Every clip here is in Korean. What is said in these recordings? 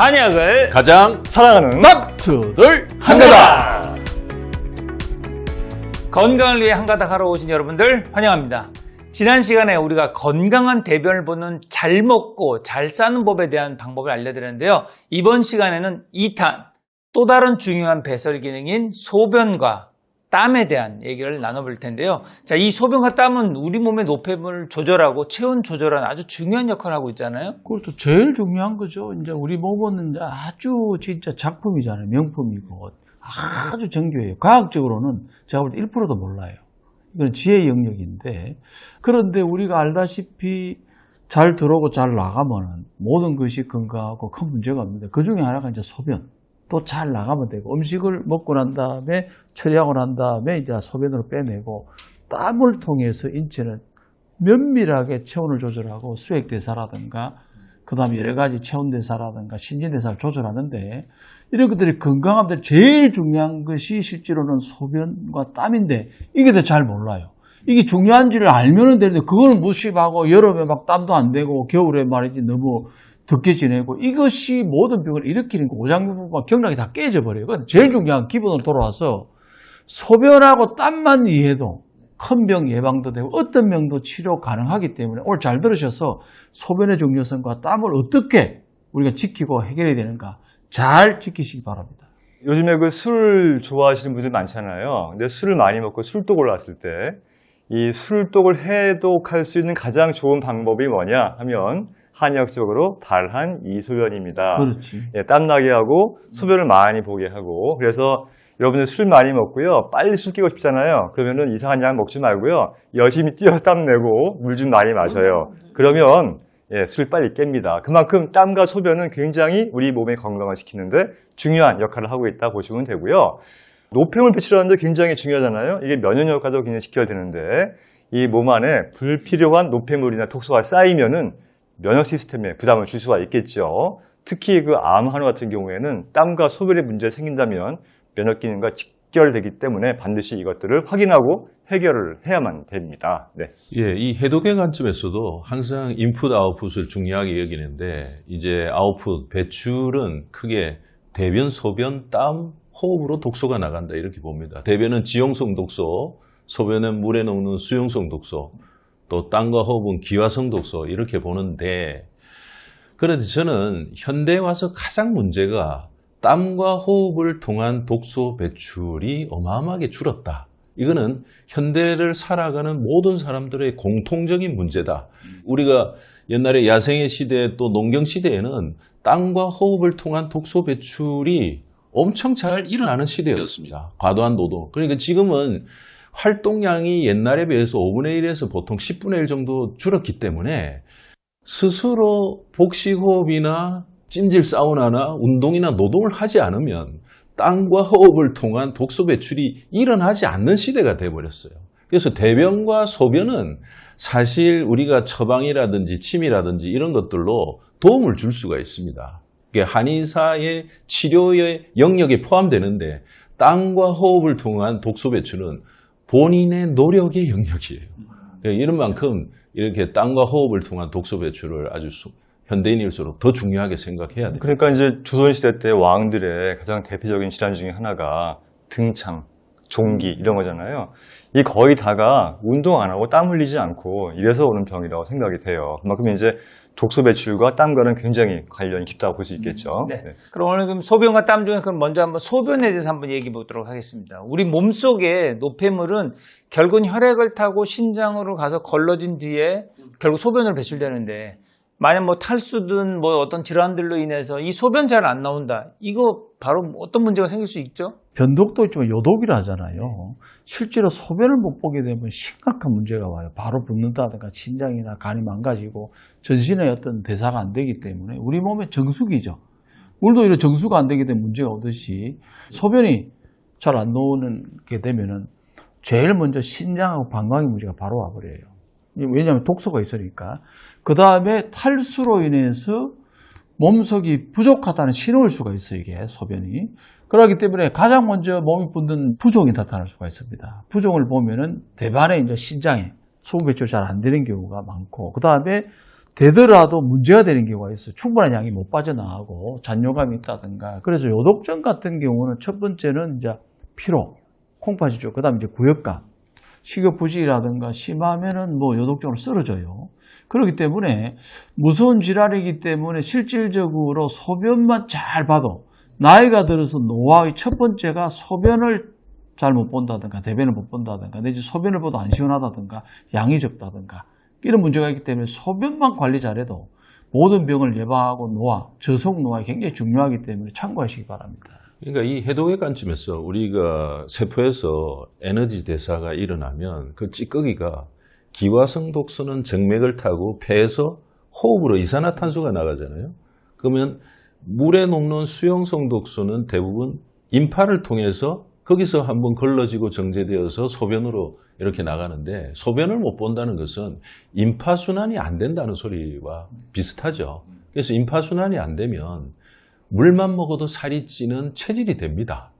한약을 가장 사랑하는 닥트들 한가닥! 건강을 위해 한가닥 하러 오신 여러분들 환영합니다. 지난 시간에 우리가 건강한 대변을 보는 잘 먹고 잘 싸는 법에 대한 방법을 알려드렸는데요. 이번 시간에는 2탄, 또 다른 중요한 배설 기능인 소변과 땀에 대한 얘기를 나눠볼 텐데요. 자, 이 소변과 땀은 우리 몸의 노폐물을 조절하고 체온 조절하는 아주 중요한 역할을 하고 있잖아요. 그렇죠. 제일 중요한 거죠. 이제 우리 몸은 아주 진짜 작품이잖아요. 명품이고 아주 정교해요. 과학적으로는 제가 볼 때 1%도 몰라요. 이건 지혜 영역인데 그런데 우리가 알다시피 잘 들어오고 잘 나가면 모든 것이 건강하고 큰 문제가 없는데 그 중에 하나가 이제 소변. 또 잘 나가면 되고 음식을 먹고 난 다음에 처리하고 난 다음에 이제 소변으로 빼내고 땀을 통해서 인체는 면밀하게 체온을 조절하고 수액대사라든가 그 다음에 여러 가지 체온대사라든가 신진대사를 조절하는데 이런 것들이 건강한데 제일 중요한 것이 실제로는 소변과 땀인데 이게 더 잘 몰라요. 이게 중요한지를 알면은 되는데 그거는 무심하고 여름에 막 땀도 안 되고 겨울에 말이지 너무 덥게 지내고 이것이 모든 병을 일으키는 거 오장육부가 경락이 다 깨져버려요. 제일 중요한 기본으로 돌아와서 소변하고 땀만 이해도 큰 병 예방도 되고 어떤 병도 치료 가능하기 때문에 오늘 잘 들으셔서 소변의 중요성과 땀을 어떻게 우리가 지키고 해결해야 되는가 잘 지키시기 바랍니다. 요즘에 그 술 좋아하시는 분들 많잖아요. 근데 술을 많이 먹고 술독을 났을 때 이 술독을 해독할 수 있는 가장 좋은 방법이 뭐냐 하면 한의학적으로 발한 이소변입니다. 그렇지. 예, 땀나게 하고 소변을 많이 보게 하고. 그래서 여러분들 술 많이 먹고요. 빨리 술 깨고 싶잖아요. 그러면은 이상한 약 먹지 말고요. 열심히 뛰어서 땀 내고 물 좀 많이 마셔요. 그러면 예, 술 빨리 깹니다. 그만큼 땀과 소변은 굉장히 우리 몸의 건강을 지키는데 중요한 역할을 하고 있다 보시면 되고요. 노폐물 배출하는데 굉장히 중요하잖아요. 이게 면역력과도 굉장히 지켜야 되는데 이 몸 안에 불필요한 노폐물이나 독소가 쌓이면은 면역 시스템에 부담을 줄 수가 있겠죠. 특히 그 암 환우 같은 경우에는 땀과 소변에 문제 생긴다면 면역 기능과 직결되기 때문에 반드시 이것들을 확인하고 해결을 해야만 됩니다. 네. 예, 이 해독의 관점에서도 항상 인풋 아웃풋을 중요하게 여기는데 이제 아웃풋 배출은 크게 대변, 소변, 땀, 호흡으로 독소가 나간다 이렇게 봅니다. 대변은 지용성 독소, 소변은 물에 녹는 수용성 독소, 또 땀과 호흡은 기화성 독소 이렇게 보는데 그런데 저는 현대에 와서 가장 문제가 땀과 호흡을 통한 독소 배출이 어마어마하게 줄었다. 이거는 현대를 살아가는 모든 사람들의 공통적인 문제다. 우리가 옛날에 야생의 시대 또 농경 시대에는 땅과 호흡을 통한 독소 배출이 엄청 잘 일어나는 시대였습니다. 과도한 노동. 그러니까 지금은 활동량이 옛날에 비해서 5분의 1에서 보통 10분의 1 정도 줄었기 때문에 스스로 복식호흡이나 찜질 사우나나 운동이나 노동을 하지 않으면 땀과 호흡을 통한 독소 배출이 일어나지 않는 시대가 돼버렸어요. 그래서 대변과 소변은 사실 우리가 처방이라든지 침이라든지 이런 것들로 도움을 줄 수가 있습니다. 한의사의 치료의 영역에 포함되는데 땀과 호흡을 통한 독소 배출은 본인의 노력의 영역이에요. 그러니까 이런 만큼 이렇게 땀과 호흡을 통한 독소 배출을 아주 수- 현대인일수록 더 중요하게 생각해야 돼요. 그러니까 이제 조선시대 때 왕들의 가장 대표적인 질환 중에 하나가 등창, 종기 이런 거잖아요. 이 거의 다가 운동 안 하고 땀 흘리지 않고 이래서 오는 병이라고 생각이 돼요. 그만큼 이제 독소 배출과 땀과는 굉장히 관련이 깊다고 볼 수 있겠죠. 네. 그럼 오늘 그럼 소변과 땀 중에 그럼 먼저 한번 소변에 대해서 한번 얘기해 보도록 하겠습니다. 우리 몸 속에 노폐물은 결국은 혈액을 타고 신장으로 가서 걸러진 뒤에 결국 소변으로 배출되는데 만약 뭐 탈수든 뭐 어떤 질환들로 인해서 이 소변 잘 안 나온다. 이거 바로 어떤 문제가 생길 수 있죠? 변독도 있지만 요독이라 하잖아요. 실제로 소변을 못 보게 되면 심각한 문제가 와요. 바로 붓는다든가 신장이나 간이 망가지고 전신의 어떤 대사가 안 되기 때문에 우리 몸의 정수기죠. 물도 이런 정수가 안 되게 되면 문제가 오듯이 소변이 잘 안 나오게 되면은 제일 먼저 신장하고 방광의 문제가 바로 와버려요. 왜냐하면 독소가 있으니까. 그 다음에 탈수로 인해서 몸속이 부족하다는 신호일 수가 있어요, 이게 소변이. 그렇기 때문에 가장 먼저 몸이 붓는 부종이 나타날 수가 있습니다. 부종을 보면은 대반의 이제 신장에 수분 배출 잘 안 되는 경우가 많고, 그 다음에 되더라도 문제가 되는 경우가 있어요. 충분한 양이 못 빠져나가고 잔뇨감이 있다든가. 그래서 요독증 같은 경우는 첫 번째는 이제 피로, 콩팥이죠. 그 다음에 이제 구역감, 식욕 부진이라든가 심하면은 뭐 요독증으로 쓰러져요. 그렇기 때문에 무서운 질환이기 때문에 실질적으로 소변만 잘 봐도 나이가 들어서 노화의 첫 번째가 소변을 잘 못 본다든가 대변을 못 본다든가 내지 소변을 봐도 안 시원하다든가 양이 적다든가 이런 문제가 있기 때문에 소변만 관리 잘해도 모든 병을 예방하고 노화, 저속 노화에 굉장히 중요하기 때문에 참고하시기 바랍니다. 그러니까 이 해독의 관점에서 우리가 세포에서 에너지 대사가 일어나면 그 찌꺼기가 기화성 독소는 정맥을 타고 폐에서 호흡으로 이산화탄소가 나가잖아요. 그러면 물에 녹는 수용성 독소는 대부분 임파를 통해서 거기서 한번 걸러지고 정제되어서 소변으로 이렇게 나가는데 소변을 못 본다는 것은 임파순환이 안 된다는 소리와 비슷하죠. 그래서 임파순환이 안 되면 물만 먹어도 살이 찌는 체질이 됩니다.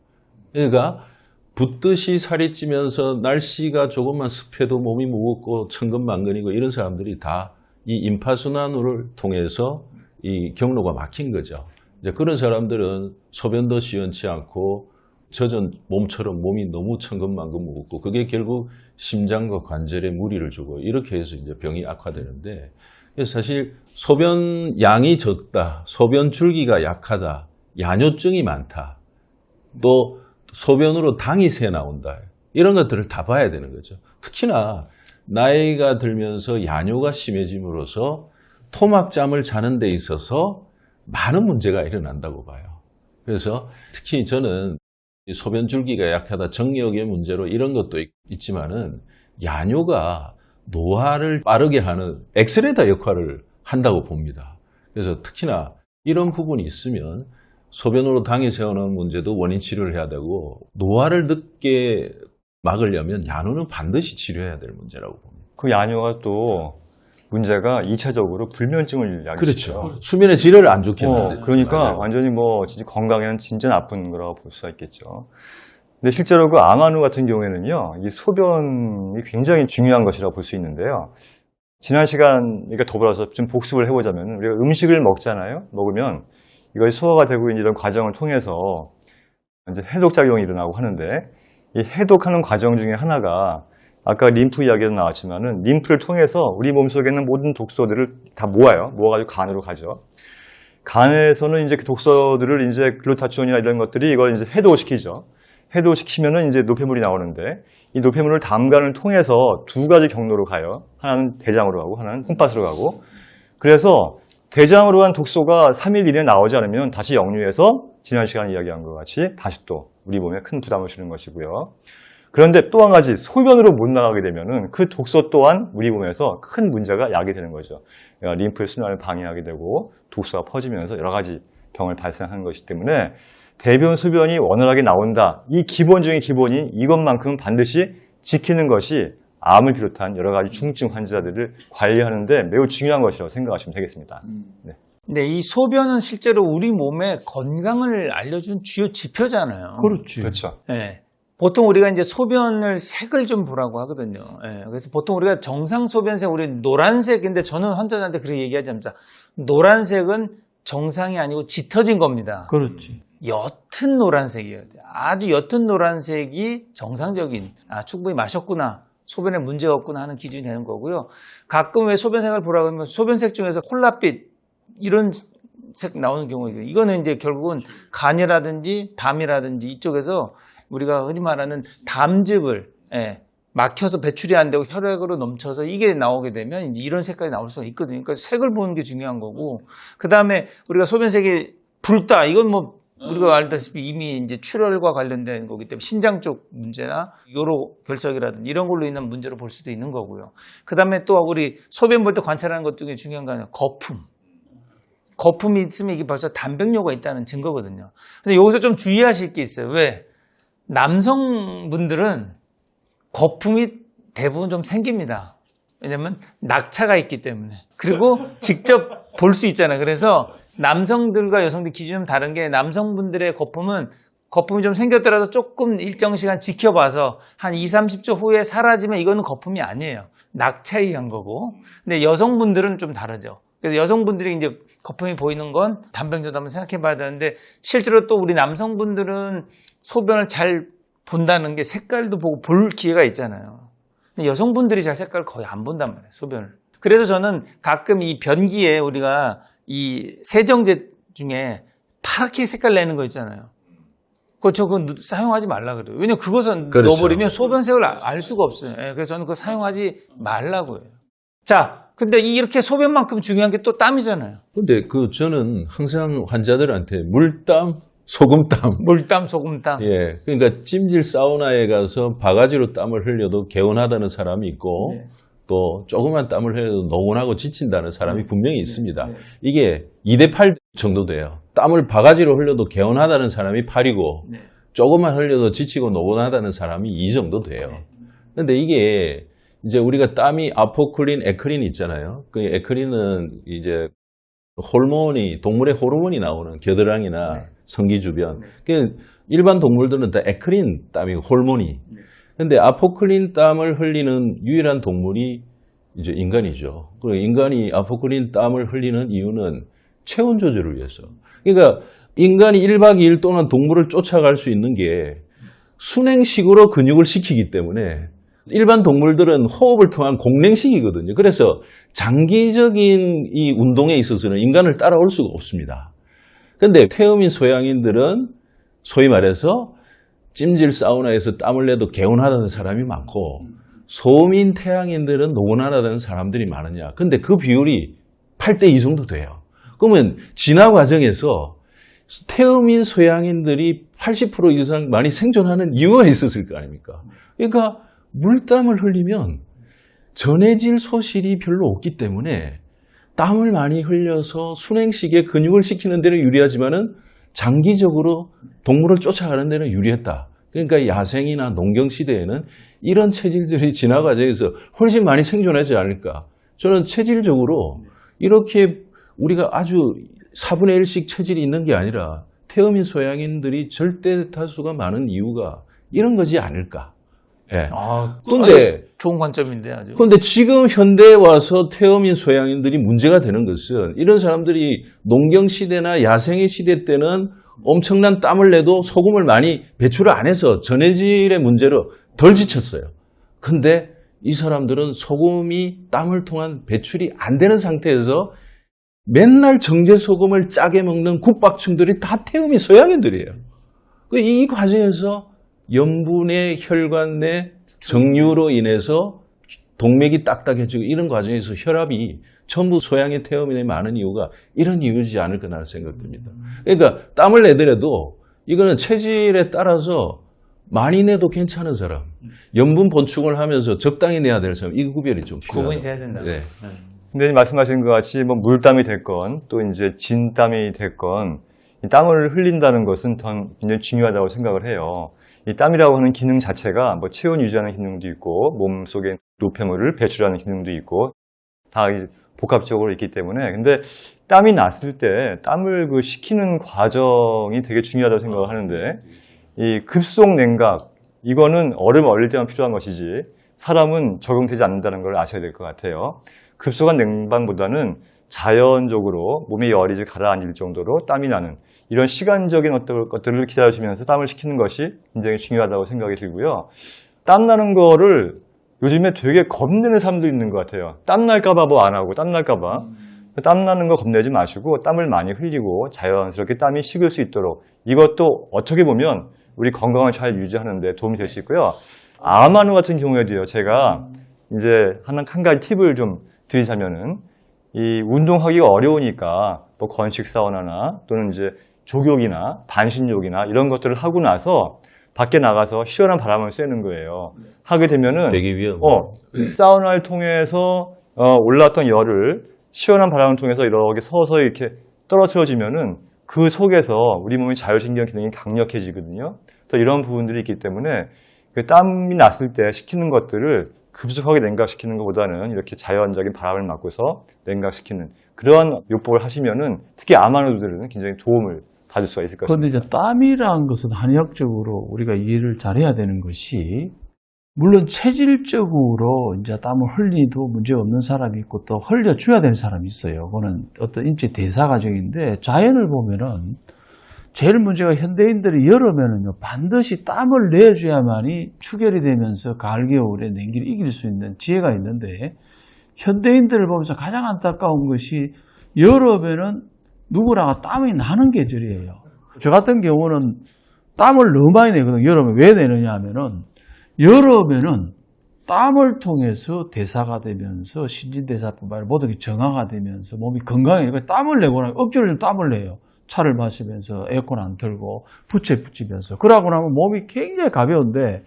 그러니까 붓듯이 살이 찌면서 날씨가 조금만 습해도 몸이 무겁고 천근만근이고 이런 사람들이 다 이 임파순환을 통해서 이 경로가 막힌 거죠. 이제 그런 사람들은 소변도 시원치 않고 젖은 몸처럼 몸이 너무 천근만근 무겁고 그게 결국 심장과 관절에 무리를 주고 이렇게 해서 이제 병이 악화되는데 그래서 사실 소변 양이 적다, 소변 줄기가 약하다, 야뇨증이 많다, 또 소변으로 당이 새 나온다 이런 것들을 다 봐야 되는 거죠. 특히나 나이가 들면서 야뇨가 심해짐으로써 토막잠을 자는 데 있어서 많은 문제가 일어난다고 봐요. 그래서 특히 저는 이 소변 줄기가 약하다, 정력의 문제로 이런 것도 있- 있지만은 야뇨가 노화를 빠르게 하는 엑스레다 역할을 한다고 봅니다. 그래서 특히나 이런 부분이 있으면 소변으로 당이 새어나오는 문제도 원인 치료를 해야 되고 노화를 늦게 막으려면 야뇨는 반드시 치료해야 될 문제라고 봅니다. 그 야뇨가 또 문제가 2차적으로 불면증을 야기시죠. 수면의 질을 안 좋게 어, 그러니까 맞아요. 완전히 뭐 진짜 건강에는 진짜 나쁜 거라고 볼 수가 있겠죠. 근데 실제로 그 암환우 같은 경우에는요, 이 소변이 굉장히 중요한 것이라고 볼 수 있는데요. 지난 시간, 그러니까 더불어서 좀 복습을 해보자면, 우리가 음식을 먹잖아요? 먹으면 이것이 소화가 되고 있는 이런 과정을 통해서 이제 해독작용이 일어나고 하는데, 이 해독하는 과정 중에 하나가 아까 림프 이야기도 나왔지만은 림프를 통해서 우리 몸속에 있는 모든 독소들을 다 모아요. 모아가지고 간으로 가죠. 간에서는 이제 그 독소들을 이제 글루타치온이나 이런 것들이 이걸 이제 해독을 시키죠. 해독을 시키면은 이제 노폐물이 나오는데 이 노폐물을 담간을 통해서 두 가지 경로로 가요. 하나는 대장으로 가고 하나는 콩팥으로 가고. 그래서 대장으로 간 독소가 3일 이내에 나오지 않으면 다시 역류해서 지난 시간에 이야기한 것 같이 다시 또 우리 몸에 큰 부담을 주는 것이고요. 그런데 또 한 가지 소변으로 못 나가게 되면은 그 독소 또한 우리 몸에서 큰 문제가 야기 되는 거죠. 그러니까 림프의 순환을 방해하게 되고 독소가 퍼지면서 여러 가지 병을 발생하는 것이기 때문에 대변 소변이 원활하게 나온다. 이 기본 중의 기본인 이것만큼 반드시 지키는 것이 암을 비롯한 여러 가지 중증 환자들을 관리하는데 매우 중요한 것이라고 생각하시면 되겠습니다. 근데 이 소변은 실제로 우리 몸의 건강을 알려준 주요 지표잖아요. 그렇지. 그렇죠. 예. 보통 우리가 이제 소변을 색을 좀 보라고 하거든요. 예. 그래서 보통 우리가 정상 소변색, 우리 노란색인데 저는 환자들한테 그렇게 얘기하지 않습니다. 노란색은 정상이 아니고 짙어진 겁니다. 그렇지. 옅은 노란색이에요. 아주 옅은 노란색이 정상적인, 아, 충분히 마셨구나. 소변에 문제가 없구나 하는 기준이 되는 거고요. 가끔 왜 소변색을 보라고 하면 소변색 중에서 콜라빛 이런 색 나오는 경우가 있어요. 이거는 이제 결국은 간이라든지 담이라든지 이쪽에서 우리가 흔히 말하는 담즙을 예, 막혀서 배출이 안 되고 혈액으로 넘쳐서 이게 나오게 되면 이제 이런 색깔이 나올 수가 있거든요. 그러니까 색을 보는 게 중요한 거고 그 다음에 우리가 소변색이 붉다 이건 뭐 우리가 알다시피 이미 이제 출혈과 관련된 거기 때문에 신장 쪽 문제나 요로 결석이라든지 이런 걸로 인한 문제로 볼 수도 있는 거고요. 그 다음에 또 우리 소변 볼 때 관찰하는 것 중에 중요한 거는 거품. 거품이 있으면 이게 벌써 단백뇨가 있다는 증거거든요. 근데 여기서 좀 주의하실 게 있어요. 왜? 남성분들은 거품이 대부분 좀 생깁니다. 왜냐면 낙차가 있기 때문에. 그리고 직접 볼 수 있잖아요. 그래서 남성들과 여성들 기준이 좀 다른 게 남성분들의 거품은 거품이 좀 생겼더라도 조금 일정 시간 지켜봐서 한 2, 30초 후에 사라지면 이거는 거품이 아니에요. 낙차에 의한 거고. 근데 여성분들은 좀 다르죠. 그래서 여성분들이 이제 거품이 보이는 건 단병자도 한번 생각해 봐야 되는데 실제로 또 우리 남성분들은 소변을 잘 본다는 게 색깔도 보고 볼 기회가 있잖아요. 근데 여성분들이 잘 색깔을 거의 안 본단 말이에요, 소변을. 그래서 저는 가끔 이 변기에 우리가 이 세정제 중에 파랗게 색깔 내는 거 있잖아요. 그거 저거 사용하지 말라 그래요. 왜냐면 그것은 그렇죠. 넣어버리면 소변색을 아- 알 수가 없어요. 예, 그래서 저는 그거 사용하지 말라고 해요. 자, 근데 이렇게 소변만큼 중요한 게 또 땀이잖아요. 근데 그 저는 항상 환자들한테 물땀, 소금땀. 물땀, 소금땀. 예. 그러니까 찜질 사우나에 가서 바가지로 땀을 흘려도 개운하다는 사람이 있고 네. 또 조그만 땀을 흘려도 노곤하고 지친다는 사람이 분명히 네. 있습니다. 이게 2대 8 정도 돼요. 땀을 바가지로 흘려도 개운하다는 사람이 8이고 네. 조금만 흘려도 지치고 노곤하다는 사람이 2 정도 돼요. 근데 이게 이제 우리가 땀이 아포클린, 에크린 있잖아요. 그 에크린은 이제 호르몬이 동물의 호르몬이 나오는 겨드랑이나 성기 주변. 그 일반 동물들은 다 에크린 땀이고 호르몬이. 근데 아포클린 땀을 흘리는 유일한 동물이 이제 인간이죠. 그리고 인간이 아포클린 땀을 흘리는 이유는 체온 조절을 위해서. 그러니까 인간이 1박 2일 동안 동물을 쫓아갈 수 있는 게 순행식으로 근육을 식히기 때문에 일반 동물들은 호흡을 통한 공랭식이거든요. 그래서 장기적인 이 운동에 있어서는 인간을 따라올 수가 없습니다. 근데 태음인 소양인들은 소위 말해서 찜질 사우나에서 땀을 내도 개운하다는 사람이 많고 소민 태양인들은 노곤하다는 사람들이 많으냐. 근데 그 비율이 8대 2 정도 돼요. 그러면 진화 과정에서 태음인 소양인들이 80% 이상 많이 생존하는 이유가 있었을 거 아닙니까? 그러니까 물땀을 흘리면 전해질 소실이 별로 없기 때문에 땀을 많이 흘려서 순행식의 근육을 식히는 데는 유리하지만 은 장기적으로 동물을 쫓아가는 데는 유리했다. 그러니까 야생이나 농경 시대에는 이런 체질들이 과정에서 훨씬 많이 생존하지 않을까. 저는 체질적으로 이렇게 우리가 아주 4분의 1씩 체질이 있는 게 아니라 태음인 소양인들이 절대 다수가 많은 이유가 이런 거지 않을까. 예. 아, 근데 좋은 관점인데 아주. 그런데 지금 현대에 와서 태어민 소양인들이 문제가 되는 것은 이런 사람들이 농경 시대나 야생의 시대 때는 엄청난 땀을 내도 소금을 많이 배출을 안 해서 전해질의 문제로 덜 지쳤어요. 근데 이 사람들은 소금이 땀을 통한 배출이 안 되는 상태에서 맨날 정제 소금을 짜게 먹는 국밥충들이 다 태음이 소양인들이에요. 그이 과정에서 염분의 혈관 내 정류로 인해서 동맥이 딱딱해지고 이런 과정에서 혈압이 전부 소양의 태음인에 많은 이유가 이런 이유지 않을까 나는 생각됩니다. 그러니까 땀을 내더라도 이거는 체질에 따라서 많이 내도 괜찮은 사람, 염분 보충을 하면서 적당히 내야 될 사람, 이 구별이 좀 구분이. 돼야 된다. 네. 근데 말씀하신 것 같이 뭐 물땀이 됐건 또 이제 진땀이 됐건 이 땀을 흘린다는 것은 더 굉장히 중요하다고 생각을 해요. 이 땀이라고 하는 기능 자체가 뭐 체온 유지하는 기능도 있고 몸 속에 노폐물을 배출하는 기능도 있고 다이 복합적으로 있기 때문에 근데 땀이 났을 때 땀을 그 식히는 과정이 되게 중요하다고 생각을 하는데 이 급속 냉각 이거는 얼음 얼릴 때만 필요한 것이지 사람은 적용되지 않는다는 걸 아셔야 될 것 같아요. 급속한 냉방보다는 자연적으로 몸의 열이 가라앉을 정도로 땀이 나는 이런 시간적인 어떤 것들을 기다려주면서 땀을 식히는 것이 굉장히 중요하다고 생각이 들고요. 땀 나는 거를 요즘에 되게 겁내는 사람도 있는 것 같아요. 땀 날까봐 뭐 안 하고 땀 날까봐. 땀 나는 거 겁내지 마시고 땀을 많이 흘리고 자연스럽게 땀이 식을 수 있도록 이것도 어떻게 보면 우리 건강을 잘 유지하는데 도움이 될 수 있고요. 암환우 같은 경우에도요. 제가 이제 한, 한 가지 팁을 좀 드리자면은 이 운동하기가 어려우니까 뭐 건식 사우나나 또는 이제 족욕이나 반신욕이나 이런 것들을 하고 나서 밖에 나가서 시원한 바람을 쐬는 거예요. 하게 되면은 되게 위험. 어, 사우나를 통해서 어, 올라왔던 열을 시원한 바람을 통해서 이렇게 서서히 이렇게 떨어뜨려지면은 그 속에서 우리 몸의 자율신경 기능이 강력해지거든요. 또 이런 부분들이 있기 때문에 그 땀이 났을 때 식히는 것들을 급속하게 냉각시키는 것보다는 이렇게 자연적인 바람을 맞고서 냉각시키는 그러한 요법을 하시면은 특히 암환우들은 굉장히 도움을 받을 수가 있을 것입니다. 그런데 이제 땀이라는 것은 한의학적으로 우리가 이해를 잘해야 되는 것이 물론 체질적으로 이제 땀을 흘리도 문제 없는 사람이 있고 또 흘려줘야 되는 사람이 있어요. 그거는 어떤 인체 대사 과정인데 자연을 보면은 제일 문제가 현대인들이 여름에는요 반드시 땀을 내줘야만이 추결이 되면서 가을 겨울에 냉기를 이길 수 있는 지혜가 있는데 현대인들을 보면서 가장 안타까운 것이 여름에는 누구나가 땀이 나는 계절이에요. 저 같은 경우는 땀을 너무 많이 내거든요. 여름에 왜 내느냐 하면은 여름에는 땀을 통해서 대사가 되면서 신진대사뿐만 아니라 모든 게 정화가 되면서 몸이 건강해지고 땀을 내거나 억지로 좀 땀을 내요. 차를 마시면서 에어컨 안 틀고 부채 붙이면서 그러고 나면 몸이 굉장히 가벼운데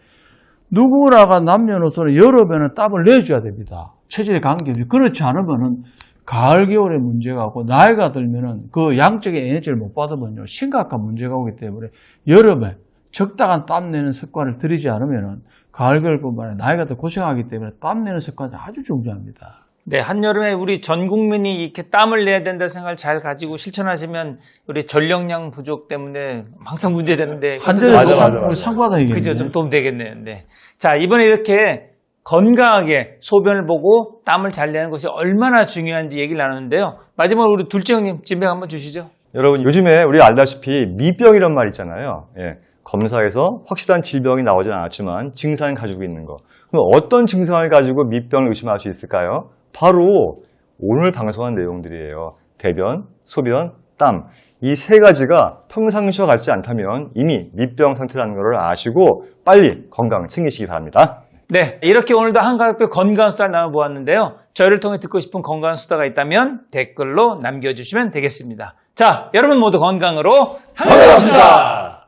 누구나가 남녀노소는 여름에는 땀을 내줘야 됩니다. 체질의 관계죠. 그렇지 않으면은 가을 겨울에 문제가 오고 나이가 들면은 그 양적인 에너지를 못 받으면요 심각한 문제가 오기 때문에 여름에 적당한 땀 내는 습관을 들이지 않으면은 가을 겨울뿐만 아니라 나이가 더 고생하기 때문에 땀 내는 습관이 아주 중요합니다. 네, 한여름에 우리 전 국민이 이렇게 땀을 내야 된다 생각을 잘 가지고 실천하시면 우리 전력량 부족 때문에 항상 문제되는데 한전에서 맞아, 상, 맞아, 맞아. 상 받아야겠네. 그죠 좀 도움 되겠네요. 네. 자 이번에 이렇게 건강하게 소변을 보고 땀을 잘 내는 것이 얼마나 중요한지 얘기를 나눴는데요. 마지막으로 우리 둘째 형님 진백 한번 주시죠. 여러분 요즘에 우리 알다시피 미병이란 말 있잖아요. 예, 검사에서 확실한 질병이 나오진 않았지만 증상을 가지고 있는 거. 그럼 어떤 증상을 가지고 미병을 의심할 수 있을까요? 바로 오늘 방송한 내용들이에요. 대변, 소변, 땀. 이 세 가지가 평상시와 같지 않다면 이미 미병 상태라는 것을 아시고 빨리 건강 챙기시기 바랍니다. 네, 이렇게 오늘도 한가롭게 건강 수다를 나눠보았는데요. 저희를 통해 듣고 싶은 건강 수다가 있다면 댓글로 남겨주시면 되겠습니다. 자, 여러분 모두 건강으로 한가롭습니다.